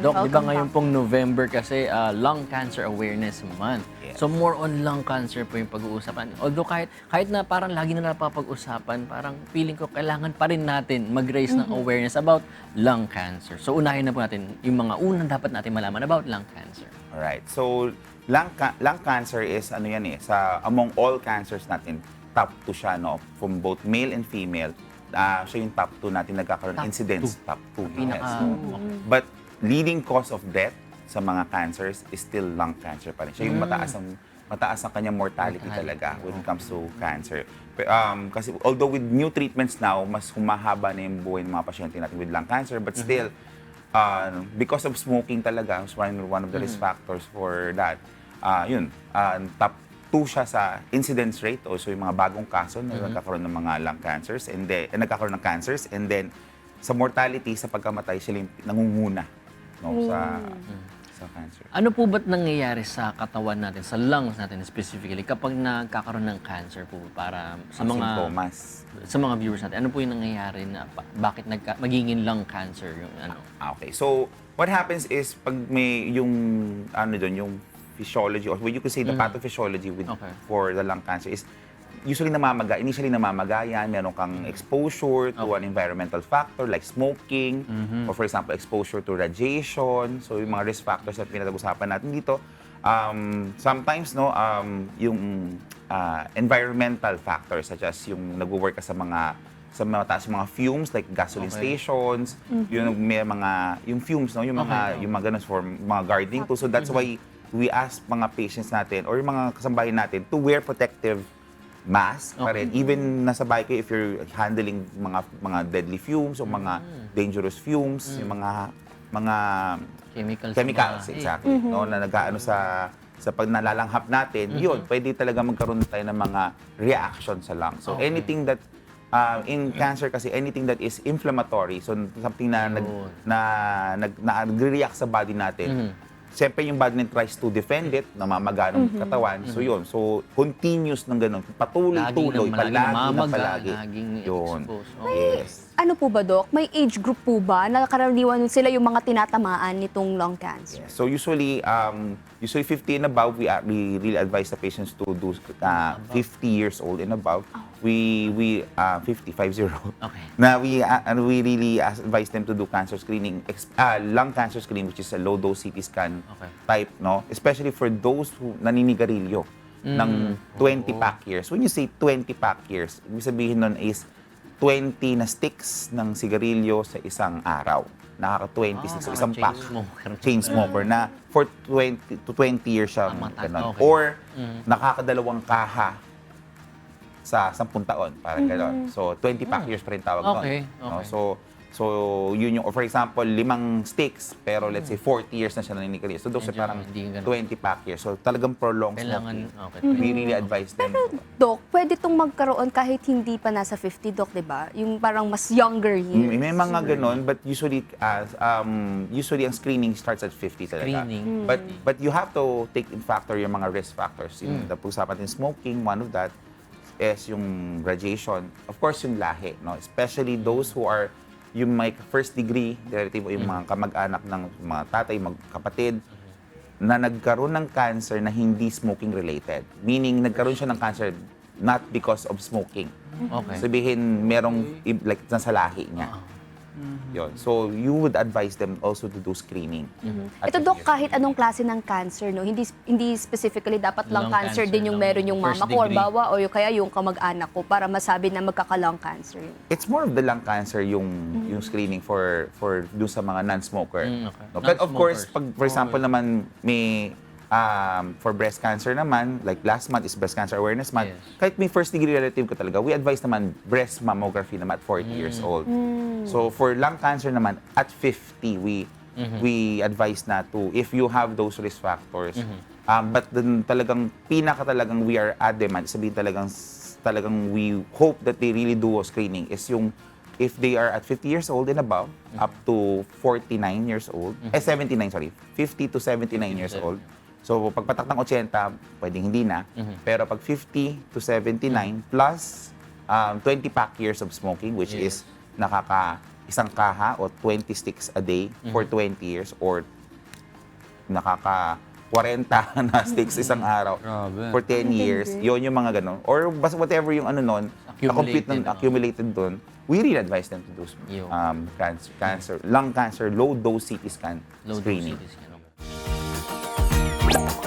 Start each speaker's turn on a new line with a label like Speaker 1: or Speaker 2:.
Speaker 1: Doc, di ba ngayon pong November kasi ah, Lung Cancer Awareness Month.
Speaker 2: Yes.
Speaker 1: So more on lung cancer po yung pag-uusapan. Although kahit kahit na parang lagi na napapag-usapan, parang feeling ko kailangan pa rin natin mag-raise ng awareness about lung cancer. So unahin na po natin yung mga unang dapat natin malaman about lung cancer.
Speaker 2: Alright. So, lung, ca- lung cancer is ano yan eh, sa among all cancers natin, top 2 siya, no? From both male and female. ah siya yung top 2 natin nagkakaroon
Speaker 1: Top
Speaker 2: incidence.
Speaker 1: two.
Speaker 2: Top 2.
Speaker 1: Pinaka
Speaker 2: But leading cause of death sa mga cancers is still lung cancer pa rin. Siya yung mataas ang mataas ang kanyang mortality,
Speaker 1: Mortality,
Speaker 2: talaga when it comes to cancer. Um, kasi although with new treatments now, mas humahaba na yung buhay ng mga pasyente natin with lung cancer, but still, uh, because of smoking talaga, was one, one of the risk factors for that. Uh, yun, uh, top 2 siya sa incidence rate, also yung mga bagong kaso na nagkakaroon ng mga lung cancers, and then, eh, nagkakaroon ng cancers, and then sa mortality, sa pagkamatay, sila yung nangunguna no, sa, sa cancer.
Speaker 1: Ano po ba't nangyayari sa katawan natin, sa lungs natin specifically, kapag nagkakaroon ng cancer po para sa
Speaker 2: Ang
Speaker 1: mga
Speaker 2: Simptomas.
Speaker 1: sa mga viewers natin, ano po yung nangyayari na pa- bakit nagka, magiging lung cancer yung ano?
Speaker 2: Ah, okay. So, what happens is, pag may yung, ano doon, yung physiology, or what you could say the pathophysiology with,
Speaker 1: Okay.
Speaker 2: for the lung cancer is, usually namamaga, initially namamaga yan, meron kang exposure to an environmental factor like smoking, or for example, exposure to radiation. So, yung mga risk factors na pinag-usapan natin dito, um, sometimes, no, um, yung ah, environmental factors such as yung nag-work ka sa mga sa mga taas mga fumes like gasoline
Speaker 1: Okay.
Speaker 2: stations, yung may mga yung fumes no, yung mga
Speaker 1: Okay.
Speaker 2: yung mga ganun for mga gardening tools. So that's why we ask mga patients natin or yung mga kasambahay natin to wear protective mask pa rin. Even nasa kayo if you're handling mga mga deadly fumes o mga dangerous fumes, yung mga mga
Speaker 1: Chemicals.
Speaker 2: chemicals,
Speaker 1: bahay.
Speaker 2: exactly. No, na nag-ano sa sa pag nalalanghap natin, yun, pwede talaga magkaroon tayo ng mga reaction sa lung. So
Speaker 1: Okay.
Speaker 2: anything that uh, in cancer kasi anything that is inflammatory, so something na nag na nag na nagre-react sa body natin. Siyempre yung body natin tries to defend it, namamaga ng katawan. So yun, so continuous ng ganun, patuloy-tuloy, palagi na palagi.
Speaker 1: laging
Speaker 2: Yun.
Speaker 1: exposed. Okay.
Speaker 2: Yes.
Speaker 3: Ano po ba, Doc? May age group po ba na karaniwan sila yung mga tinatamaan nitong lung cancer?
Speaker 2: So usually, um, usually 50 and above, we, uh, we really advise the patients to do uh, 50 years old and above. We we uh, 50 50
Speaker 1: Okay.
Speaker 2: na we uh, and we really advise them to do cancer screening, uh, lung cancer screening, which is a low dose CT scan
Speaker 1: Okay.
Speaker 2: type, no? Especially for those who naninigarilyo ng 20 pack years. When you say 20 pack years, ibig sabihin nun is 20 na sticks ng sigarilyo sa isang araw. Nakaka-20
Speaker 1: Ah,
Speaker 2: sticks. So,
Speaker 1: mga
Speaker 2: isang pack.
Speaker 1: smoker.
Speaker 2: Chain smoker na for 20 to 20 years siya.
Speaker 1: Ah,
Speaker 2: ganun.
Speaker 1: Okay.
Speaker 2: Or
Speaker 1: Mm.
Speaker 2: nakakadalawang kaha sa 10 taon. Parang gano'n. So, 20 pack years pa rin tawag.
Speaker 1: Mm. Okay,
Speaker 2: No?
Speaker 1: okay.
Speaker 2: So, so yun yung, or for example, limang sticks, pero let's say 40 years na siya naninigarilyo. So, are
Speaker 1: Medyo
Speaker 2: parang
Speaker 1: hindi ganun.
Speaker 2: 20 pack years. So, talagang prolonged
Speaker 1: Kailangan,
Speaker 2: smoking.
Speaker 1: okay.
Speaker 2: We really advise them.
Speaker 3: Doc, pwede itong magkaroon kahit hindi pa nasa 50, Doc, di ba? Yung parang mas younger years.
Speaker 2: May mga ganon, but usually, as um, usually ang screening starts at 50 talaga.
Speaker 1: Screening.
Speaker 2: But but you have to take in factor yung mga risk factors. Yung mm. pag-usapan natin smoking, one of that is yung radiation. Of course, yung lahi, no? Especially those who are yung may first degree relative o yung mga kamag-anak ng mga tatay, magkapatid, na nagkaroon ng cancer na hindi smoking related. Meaning, nagkaroon siya ng cancer not because of smoking.
Speaker 1: Okay.
Speaker 2: Sabihin, merong, like, nasa lahi niya. Yun. So, you would advise them also to do screening. At
Speaker 3: Ito, Doc,
Speaker 2: 50 years
Speaker 3: kahit anong klase ng cancer, no? Hindi hindi specifically dapat lung
Speaker 1: Lung
Speaker 3: cancer,
Speaker 1: cancer
Speaker 3: din yung
Speaker 1: lang.
Speaker 3: meron yung mama ko, or bawa, o yung, kaya yung kamag-anak ko para masabi na magkaka-lung cancer yun.
Speaker 2: It's more of the lung cancer yung yung screening for for do sa mga non-smoker.
Speaker 1: Mm, okay.
Speaker 2: No, But of course, pag for example naman may um, for breast cancer naman, like last month is breast cancer awareness month.
Speaker 1: Yes.
Speaker 2: Kahit may first degree relative ko talaga, we advise naman breast mammography naman at 40 years old. So for lung cancer naman at 50 we we advise na to if you have those risk factors. Um, but then talagang pinaka talagang we are adamant, sabihin talagang talagang we hope that they really do a screening is yung if they are at 50 years old and above, up to 49 years old, eh 79, sorry, 50 to 79 years old. So, pagpatak ng 80, pwedeng hindi na. Pero pag 50 to 79 plus um, 20 pack years of smoking, which
Speaker 1: Yes.
Speaker 2: is nakaka isang kaha o 20 sticks a day for 20 years or nakaka 40 na sticks isang araw
Speaker 1: Grabe.
Speaker 2: for 10 years. Yun yung mga ganun. Or basta whatever yung ano nun,
Speaker 1: Accumulated,
Speaker 2: ng
Speaker 1: no?
Speaker 2: accumulated dun, we really advise them to do um, cancer, cancer, lung cancer, low dose CT scan
Speaker 1: Low dose
Speaker 2: screening.
Speaker 1: CT scan. Bye.